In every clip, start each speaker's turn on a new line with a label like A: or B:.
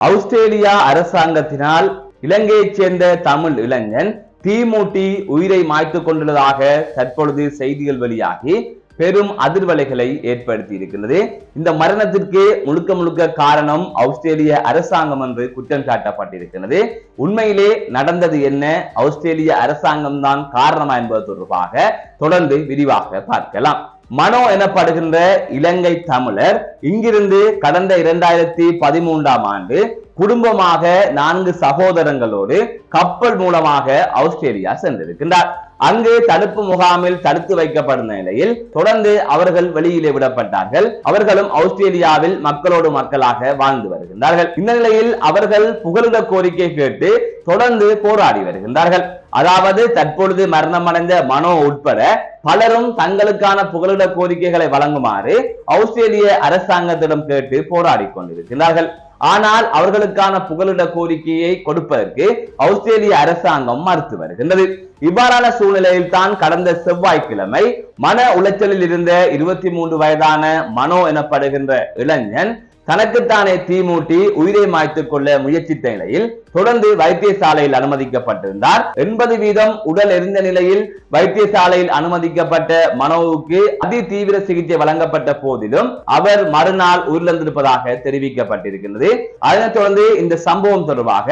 A: Australia அரசாங்கத்தினால் இலங்கையைச் சேர்ந்த தமிழ் இளைஞன் தீமூட்டி உயிரை மாய்த்து கொண்டுள்ளதாக தற்பொழுது செய்திகள் வெளியாகி பெரும் அதிர்வலைகளை ஏற்படுத்தி இருக்கிறது இந்த மரணத்திற்கு முழுக்க முழுக்க காரணம் ஆஸ்திரேலிய அரசாங்கம் என்று குற்றம் சாட்டப்பட்டிருக்கிறது. உண்மையிலே நடந்தது என்ன? ஆஸ்திரேலிய அரசாங்கம் தான் காரணமா என்பது தொடர்பாக தொடர்ந்து விரிவாக பார்க்கலாம். மனோ எனப்படுகின்ற இலங்கை தமிழர் இங்கிருந்து கடந்த இரண்டாயிரத்தி பதிமூன்றாம் ஆண்டு குடும்பமாக நான்கு சகோதரங்களோடு கப்பல் மூலமாக ஆஸ்திரேலியா சென்றிருக்கின்றார். அங்கு தடுப்பு முகாமில் தடுத்து வைக்கப்படும் நிலையில் தொடர்ந்து அவர்கள் வெளியிலே விடப்பட்டார்கள். அவர்களும் ஆஸ்திரேலியாவில் மக்களோடு மக்களாக வாழ்ந்து வருகின்றார்கள். இந்த நிலையில் அவர்கள் புகலிட கோரிக்கை கேட்டு தொடர்ந்து போராடி வருகின்றார்கள். அதாவது தற்பொழுது மரணமடைந்த மனோ உட்பட பலரும் தங்களுக்கான புகலிட கோரிக்கைகளை வழங்குமாறு ஆஸ்திரேலிய அரசாங்கத்திடம் கேட்டு போராடி கொண்டிருக்கிறார்கள் ஆனால் அவர்களுக்கான புகலிட கோரிக்கையை கொடுப்பதற்கு ஆஸ்திரேலிய அரசாங்கம் மறுத்து வருகின்றது. இவ்வாறான சூழ்நிலையில் தான் கடந்த செவ்வாய்க்கிழமை மன உளைச்சலில் இருந்த இருபத்தி மூன்று வயதான மனோ எனப்படுகின்ற இளைஞன் தனக்குத்தானே தீமூட்டி உயிரை மாய்த்துக் கொள்ள முயற்சித்த நிலையில் தொடர்ந்து வைத்தியசாலையில் அனுமதிக்கப்பட்டிருந்தார். எண்பது வீதம் உடல் எரிந்த நிலையில் வைத்தியசாலையில் அனுமதிக்கப்பட்ட மனோவுக்கு அதி தீவிர சிகிச்சை வழங்கப்பட்ட போதிலும் அவர் மறுநாள் உயிரிழந்திருப்பதாக தெரிவிக்கப்பட்டிருக்கிறது அதனைத் தொடர்ந்து இந்த சம்பவம் தொடர்பாக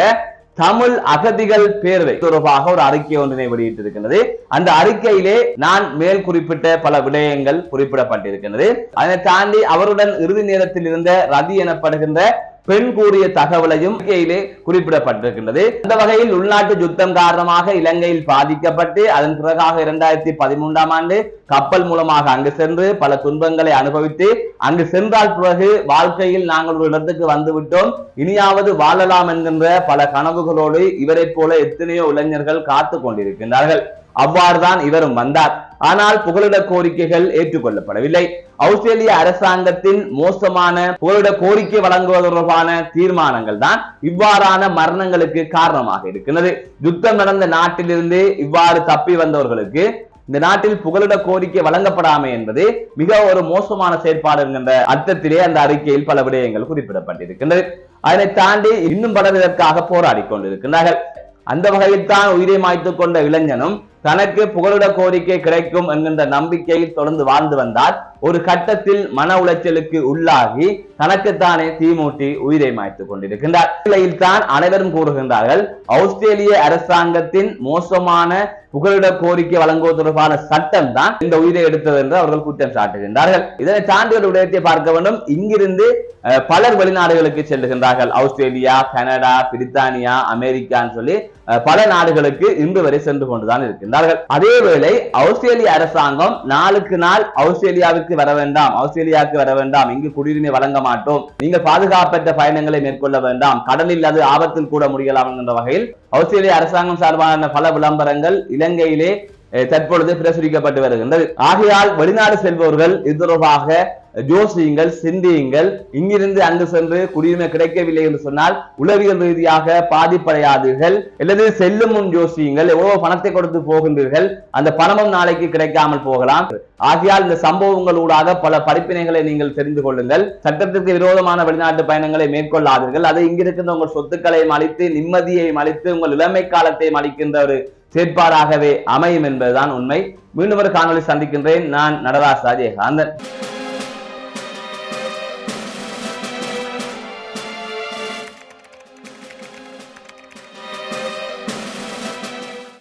A: தமிழ் அகதிகள் பேரவை. தொடர்பாக ஒரு அறிக்கை ஒன்றினை வெளியிட்டிருக்கிறது அந்த அறிக்கையிலே நான் மேல் குறிப்பிட்ட பல விடயங்கள் குறிப்பிடப்பட்டிருக்கிறது அதனை தாண்டி அவருடன் இறுதி நேரத்தில் இருந்த ரதி எனப்படுகின்ற பெண் கூறிய தகவலையும் அறிக்கையிலே குறிப்பிடப்பட்டிருக்கின்றது. அந்த வகையில் உள்நாட்டு யுத்தம் காரணமாக இலங்கையில் பாதிக்கப்பட்டு அதன் பிறகாக இரண்டாயிரத்தி பதிமூன்றாம் ஆண்டு கப்பல் மூலமாக அங்கு சென்று பல துன்பங்களை அனுபவித்து அங்கு சென்றால் பிறகு வாழ்க்கையில் நாங்கள் ஒரு இடத்துக்கு வந்துவிட்டோம். இனியாவது வாழலாம் என்கின்ற பல கனவுகளோடு இவரை போல எத்தனையோ இளைஞர்கள் காத்து கொண்டிருக்கின்றார்கள். அவ்வாறுதான் இவரும் வந்தார். ஆனால் புகலிட கோரிக்கைகள் ஏற்றுக்கொள்ளப்படவில்லை. ஆஸ்திரேலிய அரசாங்கத்தின் மோசமான புகலிட கோரிக்கை வழங்குவது தொடர்பான தீர்மானங்கள் தான் இவ்வாறான மரணங்களுக்கு காரணமாக இருக்கிறது யுத்தம் நடந்த நாட்டிலிருந்து இவ்வாறு தப்பி வந்தவர்களுக்கு இந்த நாட்டில் புகலிட கோரிக்கை வழங்கப்படாமை என்பது மிக ஒரு மோசமான செயற்பாடு என்கின்ற அர்த்தத்திலே அந்த அறிக்கையில் பல விடயங்கள் குறிப்பிடப்பட்டிருக்கின்றது. அதனை தாண்டி இன்னும் பலர் இதற்காக போராடி கொண்டிருக்கின்றார்கள். அந்த வகையில் தான் உயிரை மாய்த்துக் கொண்ட இளைஞனும் தனக்கு புகலிட கோரிக்கை கிடைக்கும் என்கின்ற நம்பிக்கையில் தொடர்ந்து வாழ்ந்து வந்தார். ஒரு கட்டத்தில் மன உளைச்சலுக்கு உள்ளாகி தனக்குத்தானே தீமூட்டி உயிரை மாய்த்து கொண்டிருக்கின்றார். நிலையில் தான் அனைவரும் கூறுகின்றார்கள் ஆஸ்திரேலிய அரசாங்கத்தின் மோசமான புகலிட கோரிக்கை வழங்குவது தொடர்பான சட்டம் தான் இந்த உயிரை எடுத்தது என்று அவர்கள் குற்றம் சாட்டுகின்றார்கள். இதனை தாண்டி ஒரு விடயத்தை பார்க்க வேண்டும். இங்கிருந்து பலர் வெளிநாடுகளுக்கு செல்லுகின்றார்கள். ஆஸ்திரேலியா கனடா பிரித்தானியா அமெரிக்கான்னு சொல்லி பல நாடுகளுக்கு இன்று வரை சென்று கொண்டுதான் இருக்கின்றார்கள். அதேவேளை ஆஸ்திரேலிய அரசாங்கம் நாளுக்கு நாள் ஆஸ்திரேலியாவுக்கு வர வேண்டாம் ஆஸ்திரேலியாவுக்கு வர வேண்டாம் இங்கு குடியுரிமை வழங்க மாட்டோம் நீங்கள் பாதுகாப்பற்ற பயணங்களை மேற்கொள்ள வேண்டாம் கடலில் அது ஆபத்தில் கூட முடியலாம் என்ற வகையில் ஆஸ்திரேலிய அரசாங்கம் சார்பான பல விளம்பரங்கள் இலங்கையிலே தற்பொழுது பிரசுரிக்கப்பட்டு வருகின்றது. ஆகையால் வெளிநாடு செல்பவர்கள் இது தொடர்பாக ஜோசியுங்கள் சிந்தியுங்கள். இங்கிருந்து அங்கு சென்று குடியுரிமை கிடைக்கவில்லை என்று சொன்னால் உளவியல் ரீதியாக பாதிப்படையாதீர்கள். அல்லது செல்லும் முன் ஜோசியுங்கள் எவ்வளவு பணத்தை கொடுத்து போகின்றீர்கள். அந்த பணமும் நாளைக்கு கிடைக்காமல் போகலாம். ஆகையால் இந்த சம்பவங்களூடாக பல படிப்பினைகளை நீங்கள் தெரிந்து கொள்ளுங்கள். சட்டத்திற்கு விரோதமான வெளிநாட்டு பயணங்களை மேற்கொள்ளாதீர்கள். அது இங்கிருக்கின்ற உங்கள் சொத்துக்களையும் அளித்து நிம்மதியையும் அளித்து உங்கள் இளமை காலத்தையும் அளிக்கின்ற ஒரு செயற்பாடாகவே அமையும் என்பதுதான் உண்மை. மீண்டும் ஒரு காணொலி சந்திக்கின்றேன். நான் நடராஜ் ராஜேகாந்தன்.